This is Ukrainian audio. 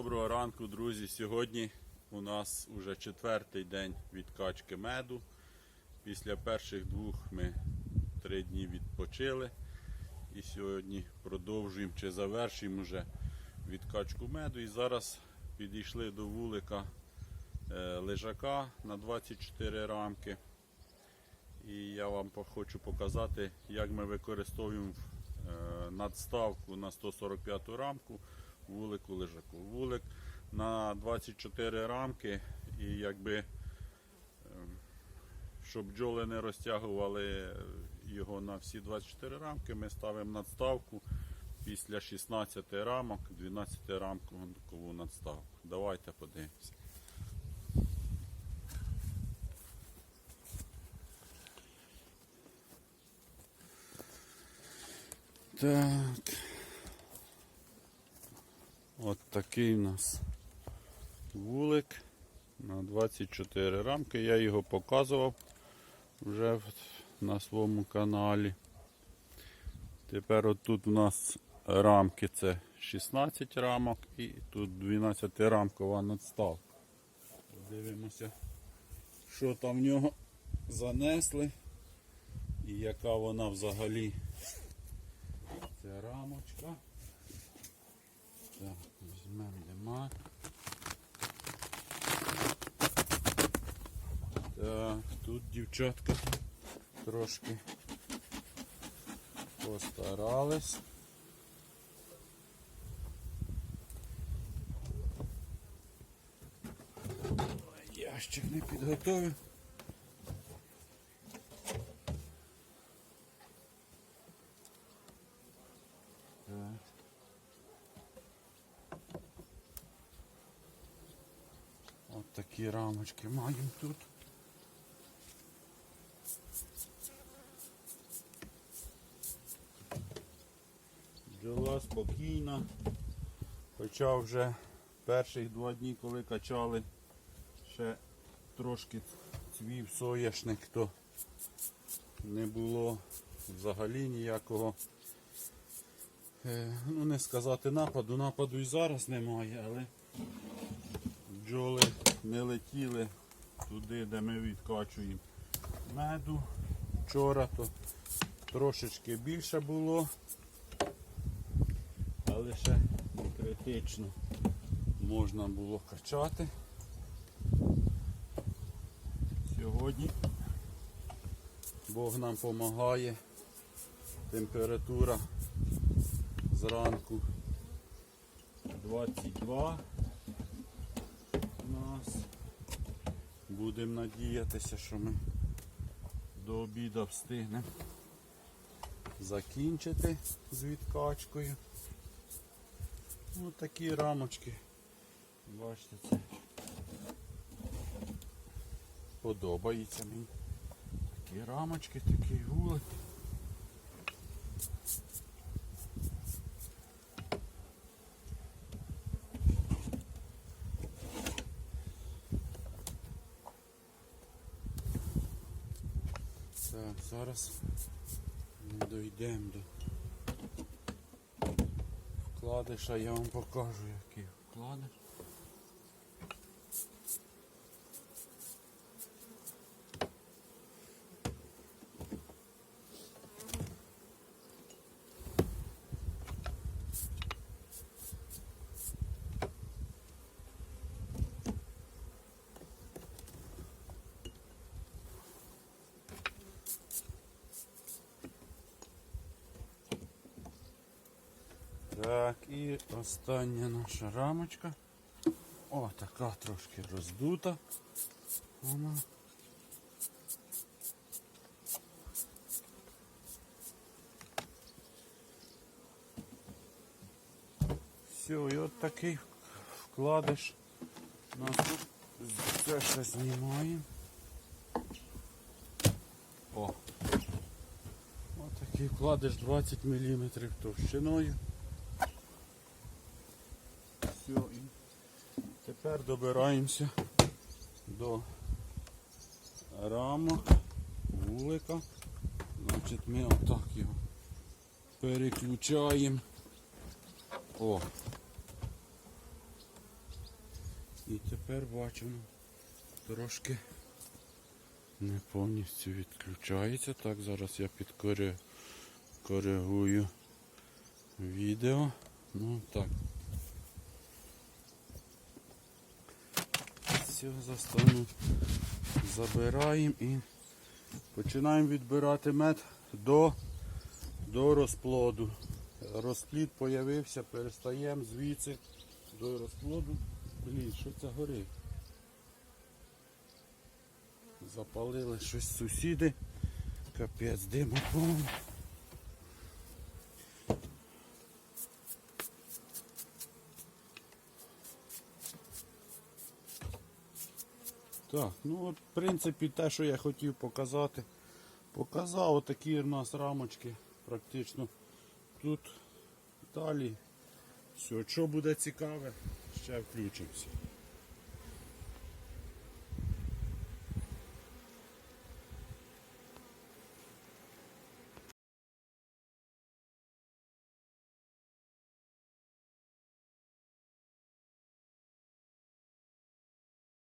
Доброго ранку, друзі. Сьогодні у нас уже четвертий день відкачки меду. Після перших двох ми три дні відпочили. І сьогодні продовжуємо чи завершуємо вже відкачку меду. І зараз підійшли до вулика е, лежака на 24 рамки. І я вам хочу показати, як ми використовуємо е, надставку на 145 рамку вулику лежаку. Вулик на 24 рамки і якби ем, щоб бджоли не розтягували його на всі 24 рамки, ми ставимо надставку після 16 рамок, 12 рамкову надставку. Давайте подивимося. Так. От такий у нас вулик на 24 рамки. Я його показував вже на своєму каналі. Тепер отут у нас рамки це 16 рамок і тут 12 рамкова надставка. Дивимося, що там в нього занесли і яка вона взагалі ця рамочка. Так, візьмемо. Так, тут дівчатка трошки постарались. Ящик не підготовив. Такі рамочки маємо тут. Бджола спокійна. Хоча вже перших два дні, коли качали, ще трошки цвів соняшник, то не було взагалі ніякого. е, Ну, не сказати нападу, нападу і зараз немає, але бджоли не летіли туди, де ми відкачуємо меду. Вчора то трошечки більше було, але ще не критично можна було качати. Сьогодні Бог нам допомагає. Температура зранку 22 у нас. Будемо надіятися, що ми до обіду встигнемо закінчити з відкачкою. Ось такі рамочки. Бачите, це подобається мені. Такі рамочки, такий вулик. Так, зараз ми дійдемо до вкладиша, я вам покажу, який вкладиш. Так, і остання наша рамочка. О, така трошки роздута. Вона. Все, і от такий вкладиш. Нас тут це ще знімаємо. О! Ось такий вкладиш 20 мм товщиною. Все, і тепер добираємося до рамок вулика. Значить ми отак його переключаємо. О! І тепер бачимо, трошки не повністю відключається. Так, зараз я підкоригую відео. Ну так. Все, застану. Забираємо і починаємо відбирати мед до, до розплоду. Розплід появився, перестаємо звідси до розплоду. Блін, що це горить? Запалили щось сусіди. Капець, диму повно. Так, ну от в принципі те, що я хотів показати, показав отакі у нас рамочки практично тут далі. Все, що буде цікаве, ще включимося.